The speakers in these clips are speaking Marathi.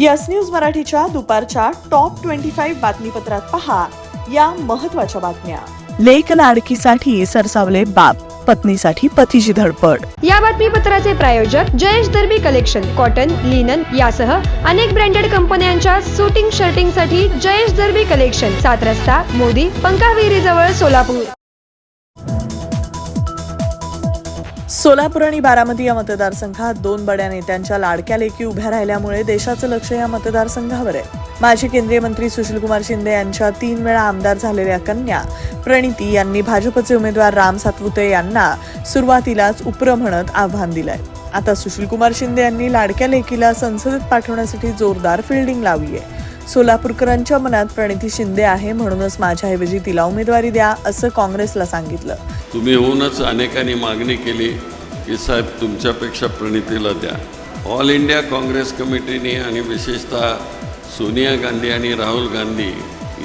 यस न्यूज मराठीच्या दुपारच्या टॉप ट्वेंटी फाईव्ह बातमीपत्रात पहा या महत्त्वाच्या बातम्या. लेख लाडकीसाठी सरसावले बाप पत्नीसाठी पतीची धडपड. या बातमीपत्राचे प्रायोजक Jayesh Darbi collection cotton linen यासह अनेक ब्रँडेड कंपन्यांच्या सुटिंग शर्टिंगसाठी जयेश दर्बी कलेक्शन सात रस्ता मोदी पंकाविहिरी जवळ सोलापूर. सोलापूर आणि बारामती या मतदारसंघात दोन बड्या नेत्यांच्या लाडक्या लेखी उभ्या राहिल्यामुळे देशाचं लक्ष या मतदारसंघावर आहे. माजी केंद्रीय मंत्री सुशीलकुमार शिंदे यांच्या तीन वेळा आमदार झालेल्या कन्या प्रणिती यांनी भाजपचे उमेदवार राम सातपुते यांना सुरुवातीलाच उप्र म्हणत आव्हान दिलंय. आता सुशीलकुमार शिंदे यांनी लाडक्या लेकीला संसदेत पाठवण्यासाठी जोरदार फिल्डिंग लावली आहे सोलापूरकरांच्या मनात प्रणिती शिंदे आहे म्हणूनच माझ्याऐवजी तिला उमेदवारी द्या असं काँग्रेसला सांगितलं. तुम्ही होऊनच अनेकांनी मागणी केली की साहेब तुमच्यापेक्षा प्रणितीला द्या. ऑल इंडिया काँग्रेस कमिटीने आणि विशेषतः सोनिया गांधी आणि राहुल गांधी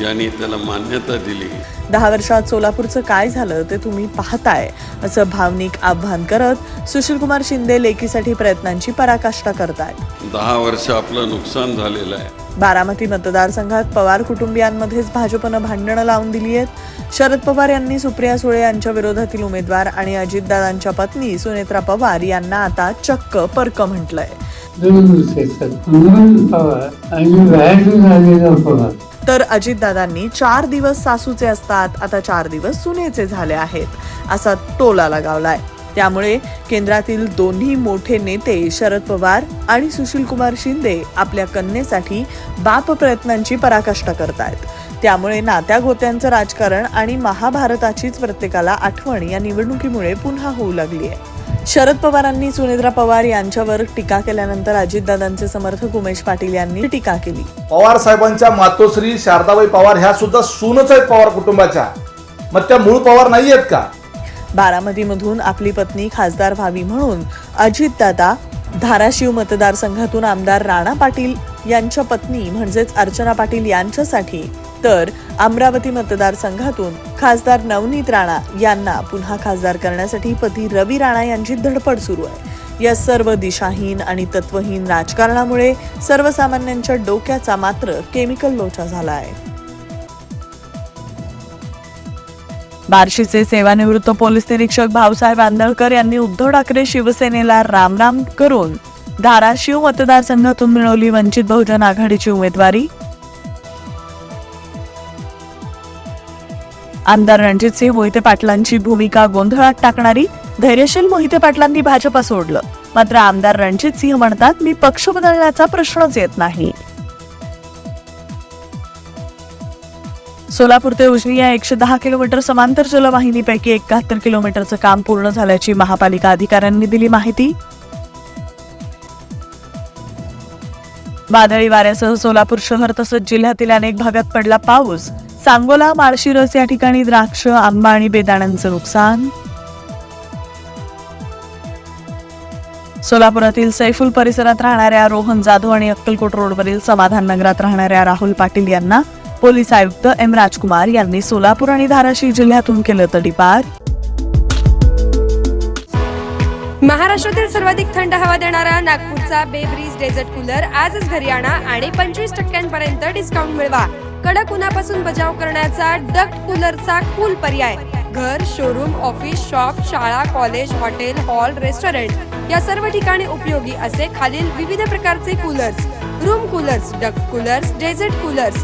यांनी त्याला मान्यता दिली. दहा वर्षात सोलापूरचं काय झालं ते तुम्ही पाहताय असं भावनिक आव्हान करत सुशीलकुमार शिंदे लेकीसाठी प्रयत्नांची पराकाष्ठा करतायत. दहा वर्ष आपलं नुकसान झालेलं आहे. बारामती मतदारसंघात पवार कुटुंबियांमध्येच भाजपनं भांडणं लावून दिली आहेत. शरद पवार यांनी सुप्रिया सुळे यांच्या विरोधातील उमेदवार आणि अजितदादांच्या पत्नी सुनेत्रा पवार यांना आता चक्क पर्क म्हटलंय. तर अजितदादांनी चार दिवस सासूचे असतात आता चार दिवस सुनेचे झाले आहेत. असा टोला लगावलाय. त्यामुळे केंद्रातील दोन्ही मोठे नेते शरद पवार आणि सुशील कुमार शिंदे आपल्या कन्येसाठी बाप प्रयत्नांची पराकाष्ठा करतायत. त्यामुळे नात्या गोत्यांचं राजकारण आणि महाभारताचीच प्रत्येकाला आठवण या निवडणुकीमुळे पुन्हा होऊ लागली आहे शरद पवारांनी सुनेत्रा पवार यांच्यावर टीका केल्यानंतर अजितदादांचे समर्थक उमेश पाटील यांनी टीका केली. पवार साहेबांच्या मातोश्री शारदाबाई पवार ह्या सुद्धा सूनच आहेत पवार कुटुंबाच्या. मग त्या मूळ पवार नाही आहेत का? बारामतीमधून आपली पत्नी खासदार व्हावी म्हणून अजितदादा धाराशिव मतदारसंघातून आमदार राणा पाटील यांच्या पत्नी म्हणजेच अर्चना पाटील यांच्यासाठी तर अमरावती मतदारसंघातून खासदार नवनीत राणा यांना पुन्हा खासदार करण्यासाठी पती रवी राणा यांची धडपड सुरू आहे. या सर्व दिशाहीन आणि तत्वहीन राजकारणामुळे सर्वसामान्यांच्या डोक्याचा मात्र केमिकल लोचा झाला आहे. बार्शीचे सेवानिवृत्त पोलीस निरीक्षक भाऊसाहेब आंदळकर यांनी उद्धव ठाकरे शिवसेनेला रामराम करून धाराशिव मतदारसंघातून मिळवली वंचित बहुजन आघाडीची उमेदवारी. आमदार रणजितसिंह मोहिते पाटलांची भूमिका गोंधळात टाकणारी धैर्यशील मोहिते पाटलांनी भाजपा सोडलं. मात्र आमदार रणजित सिंह म्हणतात मी पक्ष बदलण्याचा प्रश्नच येत नाही. सोलापूर ते उजनी या एकशे दहा किलोमीटर समांतर जलवाहिनीपैकी एकाहत्तर किलोमीटरचं काम पूर्ण झाल्याची महापालिका अधिकाऱ्यांनी दिली माहिती. वादळी वाऱ्यासह सोलापूर शहर तसंच जिल्ह्यातील अनेक भागात पडला पाऊस. सांगोला माळशिरस या ठिकाणी द्राक्ष आंबा आणि बेदाण्यांचं नुकसान. सोलापुरातील सैफुल परिसरात राहणाऱ्या रोहन जाधव आणि अक्कलकोट रोडवरील समाधान नगरात राहणाऱ्या राहुल पाटील यांना पोलीस आयुक्त एम राजकुमार यांनी सोलापूर आणि धाराशिव जिल्ह्यातून केलं तडीपार. महाराष्ट्रातील सर्वाधिक थंड हवा देणारा नागपूरचा बेब्रीज डेझर्ट कूलर आजच घरी आणा आणि पंचवीस टक्क्यांपर्यंत डिस्काउंट मिळवा. कडक उन्हापासून बचाव करण्याचा डक कूलरचा कूल पर्याय. घर शोरूम ऑफिस शॉप शाळा कॉलेज हॉटेल हॉल रेस्टॉरंट या सर्व ठिकाणी उपयोगी असे खालील विविध प्रकारचे coolers. Room coolers duct coolers desert coolers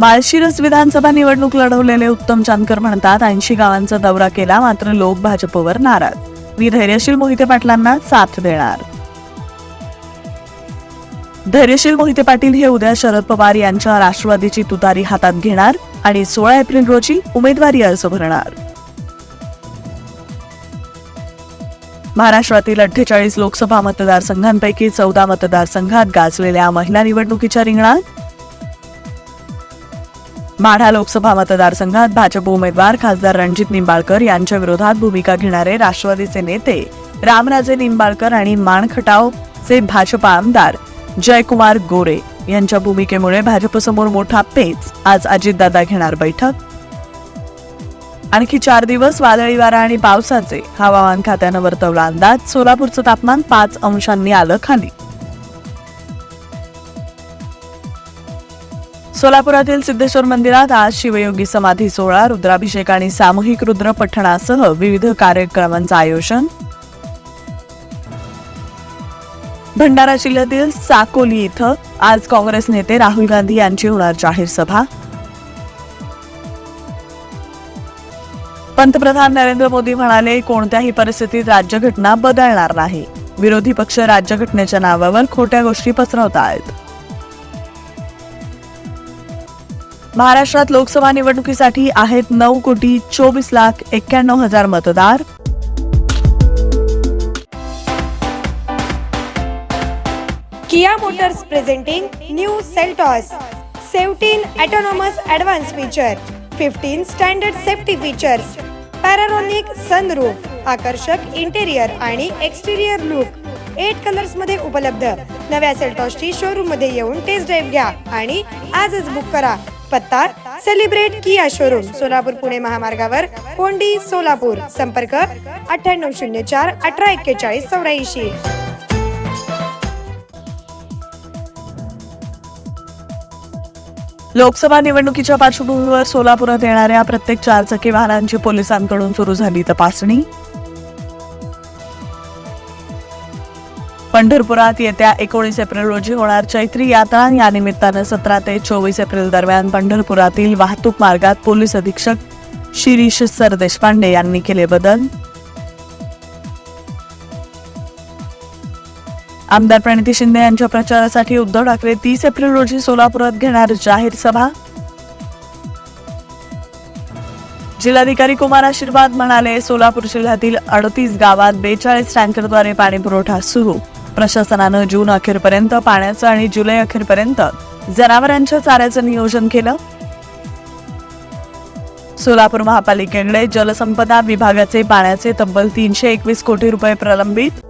Malshiras विधानसभा निवडणूक लढवलेले उत्तम चांदकर म्हणतात ऐंशी गावांचा दौरा केला मात्र लोक भाजपवर नाराज. मी धैर्यशील मोहिते पाटलांना साथ देणार. धैर्यशील मोहिते पाटील हे उद्या शरद पवार यांच्या राष्ट्रवादीची तुतारी हातात घेणार आणि सोळा एप्रिल रोजी उमेदवारी अर्ज भरणार. महाराष्ट्रातील अठ्ठेचाळीस लोकसभा मतदारसंघांपैकी चौदा मतदारसंघात गाजलेल्या महिला निवडणुकीच्या रिंगणात माढा लोकसभा मतदारसंघात भाजप उमेदवार खासदार रणजित निंबाळकर यांच्या विरोधात भूमिका घेणारे राष्ट्रवादीचे नेते रामराजे निंबाळकर आणि माणखटावचे भाजपा आमदार जयकुमार गोरे यांच्या भूमिकेमुळे भाजपसमोर मोठा पेच. आज अजितदादा घेणार बैठक. आणखी चार दिवस वादळी वारा आणि पावसाचे हवामान खात्यानं वर्तवला अंदाज. सोलापूरचं तापमान पाच अंशांनी आलं खाली. सोलापुरातील सिद्धेश्वर मंदिरात आज शिवयोगी समाधी सोहळा रुद्राभिषेक आणि सामूहिक रुद्र पठणासह विविध कार्यक्रमांचं आयोजन. भंडारा जिल्ह्यातील साकोली इथं आज काँग्रेस नेते राहुल गांधी यांची होणार जाहीर सभा. पंतप्रधान नरेंद्र मोदी म्हणाले कोणत्याही परिस्थितीत राज्यघटना बदलणार नाही. विरोधी पक्ष राज्यघटनेच्या नावावर खोट्या गोष्टी पसरवत आहेत महाराष्ट्रात लोकसभा निवडणुकीसाठी आहेत नऊ कोटी चोवीस लाख एक्क्याण्णव हजार मतदार. Kia motors presenting new Seltos 17 autonomous advanced feature, 15 standard safety features, panoramic sunroof आकर्षक इंटेरियर आणि एक्सटेरियर लुक एट कलर्समध्ये उपलब्ध. नव्या सेल्टॉसची शोरूममध्ये येऊन टेस्ट ड्राईव्ह घ्या आणि आजच बुक करा. पत्ता celebrate Kia showroom Solapur Pune महामार्गावर कोंडी सोलापूर. संपर्क अठ्ठ्याण्णव शून्य चार अठरा एक्केचाळीस चौऱ्याऐंशी. लोकसभा निवडणुकीच्या पार्श्वभूमीवर सोलापुरात येणाऱ्या प्रत्येक चारचाकी वाहनांची पोलिसांकडून सुरू झाली तपासणी. पंढरपुरात येत्या एकोणीस एप्रिल रोजी होणार चैत्री यात्रा. या निमित्तानं सतरा ते चोवीस एप्रिल दरम्यान पंढरपुरातील वाहतूक मार्गात पोलीस अधीक्षक शिरीष सरदेशपांडे यांनी केले बदल. आमदार प्रणिती शिंदे यांच्या प्रचारासाठी उद्धव ठाकरे तीस एप्रिल रोजी सोलापुरात घेणार जाहीर सभा. जिल्हाधिकारी कुमार आशीर्वाद म्हणाले सोलापूर जिल्ह्यातील अडतीस गावात बेचाळीस टँकरद्वारे पाणी पुरवठा सुरू. प्रशासनानं जून अखेरपर्यंत पाण्याचं आणि जुलै अखेरपर्यंत जनावरांच्या चाऱ्याचं नियोजन केलं. सोलापूर महापालिकेकडे जलसंपदा विभागाचे पाण्याचे तब्बल तीनशे एकवीस कोटी रुपये प्रलंबित.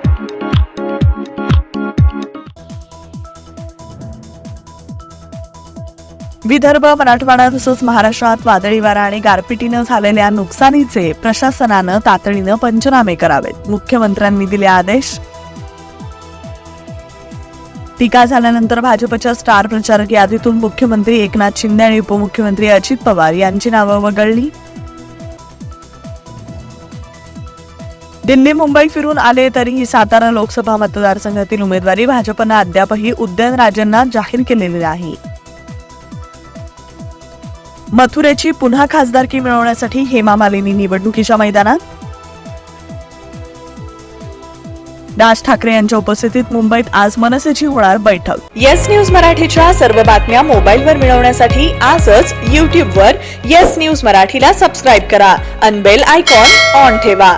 विदर्भ मराठवाडा तसंच महाराष्ट्रात वादळी वारा आणि गारपिटीनं झालेल्या नुकसानीचे प्रशासनानं तातडीनं पंचनामे करावेत. मुख्यमंत्र्यांनी दिले आदेश. टीका झाल्यानंतर भाजपच्या स्टार प्रचारक यादीतून मुख्यमंत्री एकनाथ शिंदे आणि उपमुख्यमंत्री अजित पवार यांची नावं वगळली. दिल्ली मुंबई फिरून आले तरीही सातारा लोकसभा मतदारसंघातील उमेदवारी भाजपनं अद्यापही उदयनराजेंना जाहीर केलेली नाही. मथुरेची पुन्हा खासदारकी मिळवण्यासाठी हेमा मालिनी निवडणुकीच्या मैदानात? राज ठाकरे यांच्या उपस्थितीत मुंबईत आज मनसेची होणार बैठक. येस न्यूज मराठीच्या सर्व बातम्या मोबाईलवर मिळवण्यासाठी आजच वर येस न्यूज मराठीला सबस्क्राईब करा. अनबेल आयकॉन ऑन ठेवा.